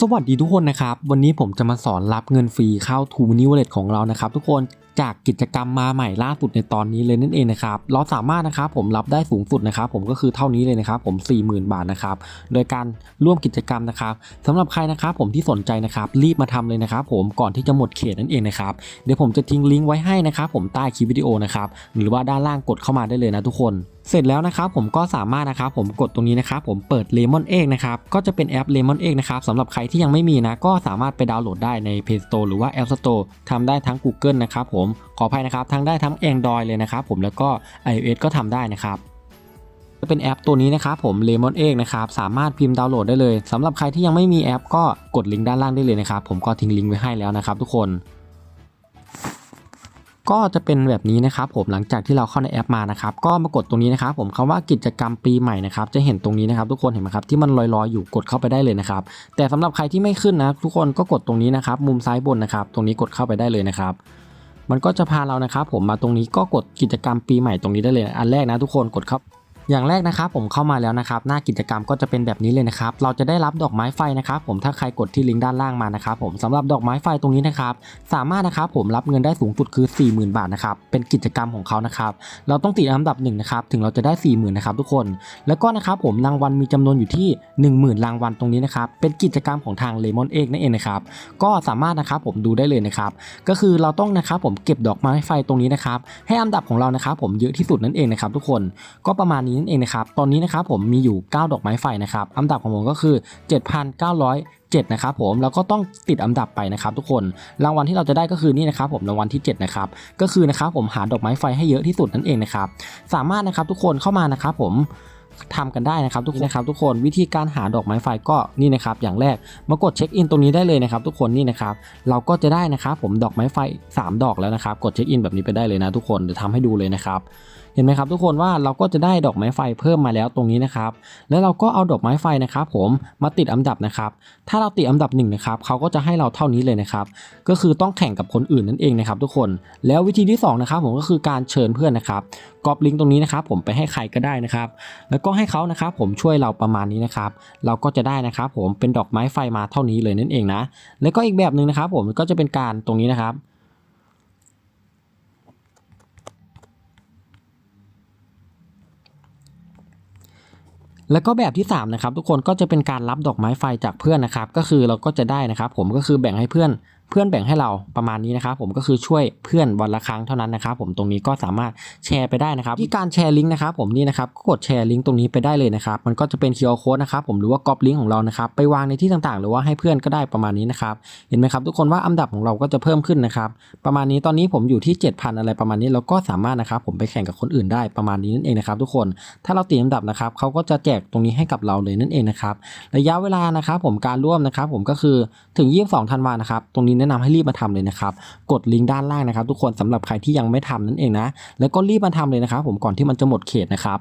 สวัสดีทุกคนนะครับ วันนี้ผมจะมาสอนรับเงินฟรีเข้า t ู Money Wallet ของเรานะครับทุกคนจากกิจกรรมมาใหม่ล่าสุดในตอนนี้เลยนั่นเองนะครับเราสามารถนะครับผมรับได้สูงสุดนะครับผมก็คือเท่านี้เลยนะครับผม 40,000 บาทนะครับโดยการร่วมกิจกรรมนะครับสำหรับใครนะครับผมที่สนใจนะครับรีบมาทำเลยนะครับผมก่อนที่จะหมดเขตนั่นเองนะครับเดี๋ยวผมจะทิ้งลิงก์ไว้ให้นะครับผมใต้คลิปวิดีโอนะครับหรือว่าด้านล่างกดเข้ามาได้เลยนะทุกคนเสร็จแล้วนะครับผมก็สามารถนะครับผมกดตรงนี้นะครับผมเปิด Lemon Egg นะครับก็จะเป็นแอป Lemon Egg นะครับสำหรับใครที่ยังไม่มีนะก็สามารถไปดาวน์โหลดได้ใน Play Store หรือว่า App Store ทำได้ทั้ง Google นะครับผมขออภัยนะครับทั้งได้ทั้ง Android เลยนะครับผมแล้วก็ iOS ก็ทำได้นะครับจะเป็นแอปตัวนี้นะครับผม Lemon Egg นะครับสามารถพิมพ์ดาวน์โหลดได้เลยสำหรับใครที่ยังไม่มีแอปก็กดลิงก์ด้านล่างได้เลยนะครับผมก็ทิ้งลิงก์ไว้ให้แล้วนะครับทุกคนก็จะเป็นแบบนี้นะครับผมหลังจากที่เราเข้าในแอปมานะครับก็มากดตรงนี้นะครับผมคำว่ากิจกรรมปีใหม่นะครับจะเห็นตรงนี้นะครับทุกคนเห็นไหมครับที่มันลอยๆอยู่กดเข้าไปได้เลยนะครับแต่สำหรับใครที่ไม่ขึ้นนะทุกคนก็กดตรงนี้นะครับมุมซ้ายบนนะครับตรงนี้กดเข้าไปได้เลยนะครับ มันก็จะพาเรานะครับผมมาตรงนี้ก็กดกิจกรรมปีใหม่ตรงนี้ได้เลย อันแรกนะทุกคนกดครับ อย่างแรกนะครับผมเข้ามาแล้วนะครับหน้ากิจกรรมก็จะเป็นแบบนี้เลยนะครับเราจะได้รับดอกไม้ไฟนะครับผมถ้าใครกดที่ลิงก์ด้านล่างมานะครับผมสำหรับดอกไม้ไฟตรงนี้นะครับสามารถนะครับผมรับเงินได้สูงสุดคือ 40,000 บาทนะครับเป็นกิจกรรมของเขานะครับเราต้องติดอันดับหนึ่งนะครับถึงเราจะได้ 40,000นะครับทุกคน แล้วก็นะครับผมรางวัลมีจำนวนอยู่ที่ 10,000 รางวัลตรงนี้นะครับเป็นกิจกรรมของทาง Lemon Egg นั่นเองนะครับก็สามารถนะครับผมดูได้เลยนะครับก็คือเราต้องนะครับผมเก็บดอกไม้ไฟตรงนี้นะครับให้อันดับของเรานะครับผมเยอะที่สุดนั่นเองนะครับทุกคนก็ประมาณนี้นั่นเองนะครับ ตอนนี้นะครับผมมีอยู่ 9 ดอกไม้ไฟนะครับ อันดับของผมก็คือ 7,907 นะครับผม แล้วก็ต้องติดอันดับไปนะครับทุกคน รางวัลที่เราจะได้ก็คือนี่นะครับผมรางวัลที่ 7 นะครับ ก็คือนะครับผมหาดอกไม้ไฟให้เยอะที่สุดนั่นเองนะครับ สามารถนะครับทุกคนเข้ามานะครับผมทำกันได้นะครับทุกคนนะครับทุกคนวิธีการหาดอกไม้ไฟก็นี่นะครับ อย่างแรกมากดเช็คอินตรงนี้ได้เลยนะครับ ทุกคนนี่นะครับ เราก็จะได้นะครับผมดอกไม้ไฟ 3 ดอกแล้วนะครับ กดเช็คอินแบบนี้ไปได้เลยนะทุกคนเดี๋ยวทำให้ดูเลยนะครับ เห็นไหมครับทุกคนว่าเราก็จะได้ดอกไม้ไฟเพิ่มมาแล้วตรงนี้นะครับ แล้วเราก็เอาดอกไม้ไฟนะครับ ผมมาติดอันดับนะครับ ถ้าเราติดอันดับหนึ่งนะครับเขาก็จะให้เราเท่านี้เลยนะครับ ก็คือต้องแข่งกับคนอื่นนั่นเองนะครับ ทุกคน แล้ววิธีที่สองนะครับผมก็คือการเชิญเพื่อนนะครับกรอบลิงก์ตรงนี้นะครับ ผมไปให้ใครก็ได้นะครับ แล้วก็ให้เขานะครับผมช่วยเราประมาณนี้นะครับ เราก็จะได้นะครับ ผมเป็นดอกไม้ไฟมาเท่านี้เลยนั่นเองนะ แล้วก็อีกแบบหนึ่งนะครับ ผมก็จะเป็นการตรงนี้นะครับ แล้วก็แบบที่3นะครับทุกคนก็จะเป็นการรับดอกไม้ไฟจากเพื่อนนะครับก็คือเราก็จะได้นะครับผมก็คือแบ่งให้เพื่อน เพื่อนแบ่งให้เราประมาณนี้นะครับผมก็คือช่วยเพื่อนวันละครั้งเท่านั้นนะครับผมตรงนี้ก็สามารถแชร์ไปได้นะครับที่การแชร์ลิงก์นะครับผมนี่นะครับก็กดแชร์ลิงก์ตรงนี้ไปได้เลยนะครับมันก็จะเป็น QR code นะครับผมหรือว่าก๊อปลิงก์ของเรานะครับไปวางในที่ต่างๆ หรือว่าให้เพื่อนก็ได้ประมาณนี้นะครับเห็นไหมครับทุกคนว่าอันดับของเราก็จะเพิ่มขึ้นนะครับประมาณนี้ตอนนี้ผมอยู่ที่ 7,000 อะไรประมาณนี้เราก็สามารถนะครับผมไปแข่งกับคนอื่นได้ประมาณนี้นั่นเองนะครับทุกคนถ้าเราตีอันดับนะครับเขาก็จะแจกตรงนี้ให้กับเราเลยนั่นเองนะครับระยะเวลานะครับผมการร่วมนะครับผมก็คือถึง 22ธันวานะครับตรงนี้แนะนำให้รีบมาทำเลยนะครับกดลิงก์ด้านล่างนะครับ ทุกคนสำหรับใครที่ยังไม่ทำนั่นเองนะแล้วก็รีบมาทำเลยนะครับ ผมก่อนที่มันจะหมดเขตนะครับ